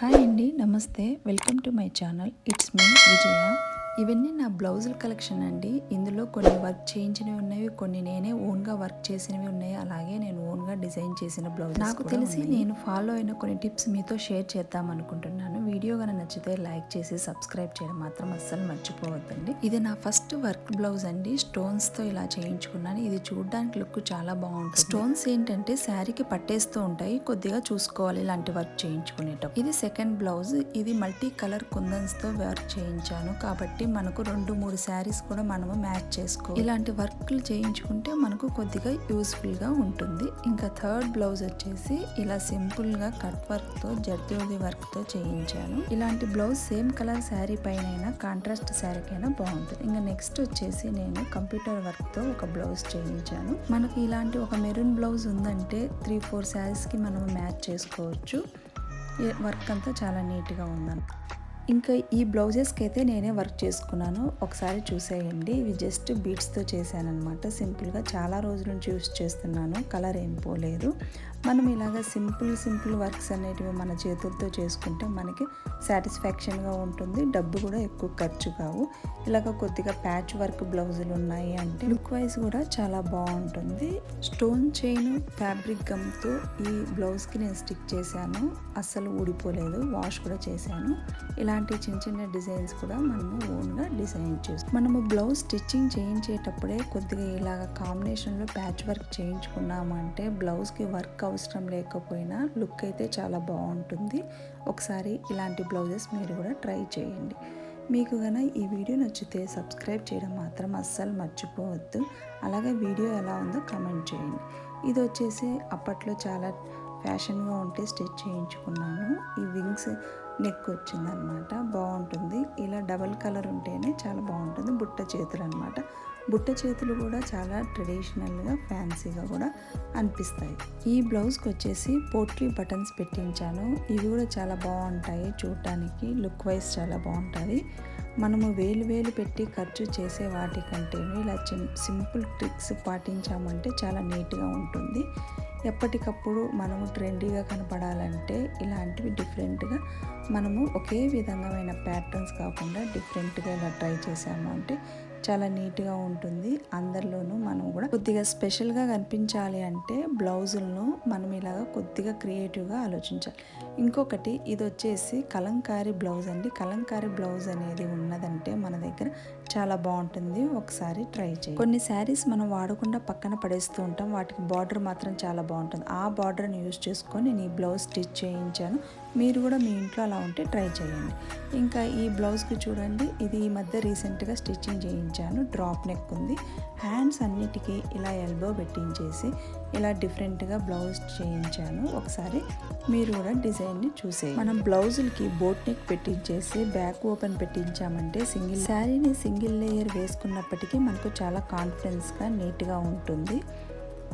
Hi అండి నమస్తే. Welcome to my channel. It's me Vijaya. ఇవన్నీ నా బ్లౌజుల కలెక్షన్ అండి. ఇందులో కొన్ని వర్క్ చేయించినవి ఉన్నాయి కొన్ని నేనే ఓన్గా వర్క్ చేసినవి ఉన్నాయి. అలాగే నేను ఓన్గా డిజైన్ చేసిన బ్లౌజ్ నాకు తెలిసి నేను ఫాలో అయిన కొన్ని టిప్స్ మీతో షేర్ చేద్దాం అనుకుంటున్నాను. వీడియో కనుక నచ్చితే లైక్ చేసి సబ్స్క్రైబ్ చేయడం మాత్రం అస్సలు మర్చిపోవద్దండి. ఇది నా ఫస్ట్ వర్క్ బ్లౌజ్ అండి. స్టోన్స్తో ఇలా చేయించుకున్నాను. ఇది చూడడానికి లుక్ చాలా బాగుంటుంది. స్టోన్స్ ఏంటంటే శారీకి పట్టేస్తూ ఉంటాయి. కొద్దిగా చూసుకోవాలి ఇలాంటి వర్క్ చేయించుకునేటప్పుడు. ఇది సెకండ్ బ్లౌజ్. ఇది మల్టీ కలర్ కుందన్స్తో వర్క్ చేయించాను. కాబట్టి మనకు రెండు మూడు శారీస్ కూడా మనము మ్యాచ్ చేసుకో ఇలాంటి వర్క్లు చేయించుకుంటే మనకు కొద్దిగా యూస్ఫుల్గా ఉంటుంది. ఇంకా థర్డ్ బ్లౌజ్ వచ్చేసి ఇలా సింపుల్గా కట్ వర్క్తో జర్దోది వర్క్తో చేయించాను. ఇలాంటి బ్లౌజ్ సేమ్ కలర్ శారీ పైన కాంట్రాస్ట్ శారీకైనా బాగుంటుంది. ఇంకా నెక్స్ట్ వచ్చేసి నేను కంప్యూటర్ వర్క్తో ఒక బ్లౌజ్ చేయించాను. మనకి ఇలాంటి ఒక మెరూన్ బ్లౌజ్ ఉందంటే త్రీ ఫోర్ శారీస్కి మనం మ్యాచ్ చేసుకోవచ్చు. వర్క్ అంతా చాలా నీట్గా ఉందన్న ఇంకా ఈ బ్లౌజెస్కి అయితే నేనే వర్క్ చేసుకున్నాను. ఒకసారి చూసేయండి. ఇవి జస్ట్ బీట్స్తో చేశానమాట సింపుల్గా చాలా రోజుల నుంచి యూస్ చేస్తున్నాను. కలర్ ఏం పోలేదు. మనం ఇలాగ సింపుల్ సింపుల్ వర్క్స్ అనేటివి మన చేతులతో చేసుకుంటే మనకి సాటిస్ఫాక్షన్గా ఉంటుంది. డబ్బు కూడా ఎక్కువ ఖర్చు కావు. ఇలాగ కొద్దిగా ప్యాచ్ వర్క్ బ్లౌజులు ఉన్నాయి అంటే లుక్ వైజ్ కూడా చాలా బాగుంటుంది. స్టోన్ చైన్ ఫ్యాబ్రిక్ గమ్తో ఈ బ్లౌజ్కి నేను స్టిక్ చేశాను. అస్సలు ఊడిపోలేదు. వాష్ కూడా చేశాను. ఇలా ఇలాంటి చిన్న చిన్న డిజైన్స్ కూడా మనము ఓన్గా డిజైన్ చేస్తాం మనము బ్లౌజ్ స్టిచ్చింగ్ చేయించేటప్పుడే కొద్దిగా ఇలాగ కాంబినేషన్లో ప్యాచ్ వర్క్ చేయించుకున్నామంటే బ్లౌజ్కి వర్క్ అవసరం లేకపోయినా లుక్ అయితే చాలా బాగుంటుంది. ఒకసారి ఇలాంటి బ్లౌజెస్ మీరు కూడా ట్రై చేయండి. మీకు కనుక ఈ వీడియో నచ్చితే సబ్స్క్రైబ్ చేయడం మాత్రం అస్సలు మర్చిపోవద్దు. అలాగే వీడియో ఎలా ఉందో కమెంట్ చేయండి. ఇది వచ్చేసి అప్పట్లో చాలా ఫ్యాషన్గా ఉంటే స్టిచ్ చేయించుకున్నాను. ఈ వింగ్స్ నెక్ వచ్చిందనమాట. బాగుంటుంది. ఇలా డబల్ కలర్ ఉంటేనే చాలా బాగుంటుంది. బుట్ట చేతులు అనమాట బుట్ట చేతులు కూడా చాలా ట్రెడిషనల్గా ఫ్యాన్సీగా కూడా అనిపిస్తాయి. ఈ బ్లౌజ్కి వచ్చేసి పోట్లీ బటన్స్ పెట్టించాను. ఇవి కూడా చాలా బాగుంటాయి చూడటానికి. లుక్ వైజ్ చాలా బాగుంటుంది మనము వేలు వేలు పెట్టి ఖర్చు చేసే వాటికంటే ఇలా సింపుల్ ట్రిక్స్ పాటించామంటే చాలా నీట్గా ఉంటుంది. ఎప్పటికప్పుడు మనము ట్రెండీగా కనపడాలంటే ఇలాంటివి డిఫరెంట్గా మనము ఒకే విధమైన ప్యాటర్న్స్ కాకుండా డిఫరెంట్గా ఇలా ట్రై చేసాము అంటే చాలా నీట్గా ఉంటుంది. అందరిలోనూ మనం కూడా కొద్దిగా స్పెషల్గా కనిపించాలి అంటే బ్లౌజులను మనం ఇలాగ కొద్దిగా క్రియేటివ్గా ఆలోచించాలి. ఇంకొకటి ఇది వచ్చేసి కలంకారీ బ్లౌజ్ అండి. కలంకారీ బ్లౌజ్ అనేది ఉన్నదంటే మన దగ్గర చాలా బాగుంటుంది. ఒకసారి ట్రై చేయి. కొన్ని శారీస్ మనం వాడకుండా పక్కన పడేస్తూ ఉంటాం. వాటికి బార్డర్ మాత్రం చాలా బాగుంటుంది. ఆ బార్డర్ని యూజ్ చేసుకొని నేను ఈ బ్లౌజ్ స్టిచ్ చేయించాను. మీరు కూడా మీ ఇంట్లో అలా ఉంటే ట్రై చేయండి. ఇంకా ఈ బ్లౌజ్కి చూడండి ఇది ఈ మధ్య రీసెంట్గా స్టిచ్చింగ్ చేయించాను. డ్రాప్ నెక్ ఉంది. హ్యాండ్స్ అన్నిటికీ ఇలా ఎల్బో పెట్టించేసి ఇలా డిఫరెంట్గా బ్లౌజ్ చేయించాను. ఒకసారి మీరు కూడా డిజైన్ని చూసే మనం బ్లౌజులకి బోట్ నెక్ పెట్టించేసి బ్యాక్ ఓపెన్ పెట్టించామంటే సింగిల్ శారీని సింగిల్ లేయర్ వేసుకున్నప్పటికీ మనకు చాలా కాన్ఫిడెన్స్గా నీట్గా ఉంటుంది.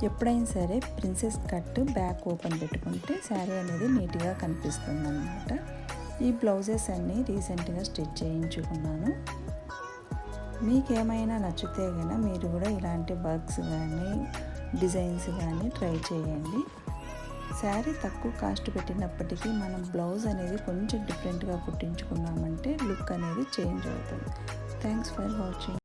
ఎప్పుడైనా సరే ప్రిన్సెస్ కట్ బ్యాక్ ఓపెన్ పెట్టుకుంటే శారీ అనేది నీట్గా కనిపిస్తుంది అనమాట ఈ బ్లౌజెస్ అన్నీ రీసెంట్గా స్టిచ్ చేయించుకున్నాను. మీకేమైనా నచ్చితే కనుక మీరు కూడా ఇలాంటి వర్క్స్ కానీ డిజైన్స్ కానీ ట్రై చేయండి. శారీ తక్కువ కాస్ట్ పెట్టినప్పటికీ మనం బ్లౌజ్ అనేది కొంచెం డిఫరెంట్గా కుట్టించుకున్నామంటే లుక్ అనేది చేంజ్ అవుతుంది. Thanks for watching.